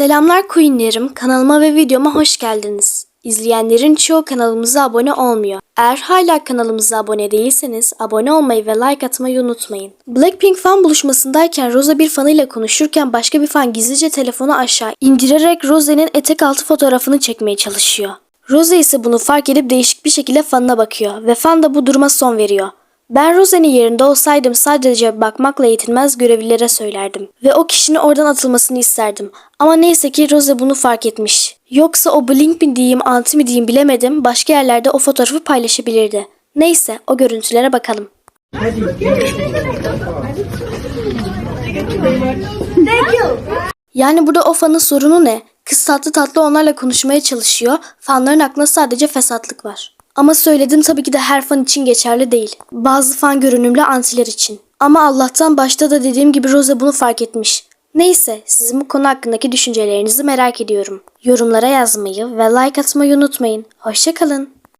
Selamlar Queenlerim, kanalıma ve videoma hoş geldiniz. İzleyenlerin çoğu kanalımıza abone olmuyor. Eğer hala kanalımıza abone değilseniz abone olmayı ve like atmayı unutmayın. Blackpink fan buluşmasındayken Rosa bir fanıyla konuşurken başka bir fan gizlice telefonu aşağı indirerek Rose'nin etek altı fotoğrafını çekmeye çalışıyor. Rose ise bunu fark edip değişik bir şekilde fanına bakıyor ve fan da bu duruma son veriyor. Ben Rose'nin yerinde olsaydım sadece bakmakla yetinmez görevlilere söylerdim. Ve o kişinin oradan atılmasını isterdim. Ama neyse ki Rose bunu fark etmiş. Yoksa o Blink mi diyeyim anti mi diyeyim bilemedim başka yerlerde o fotoğrafı paylaşabilirdi. Neyse o görüntülere bakalım. Yani burada o fanın sorunu ne? Kız tatlı tatlı onlarla konuşmaya çalışıyor. Fanların aklına sadece fesatlık var. Ama söyledim tabii ki de her fan için geçerli değil. Bazı fan görünümlü antiler için. Ama Allah'tan başta da dediğim gibi Rose bunu fark etmiş. Neyse sizin bu konu hakkındaki düşüncelerinizi merak ediyorum. Yorumlara yazmayı ve like atmayı unutmayın. Hoşçakalın.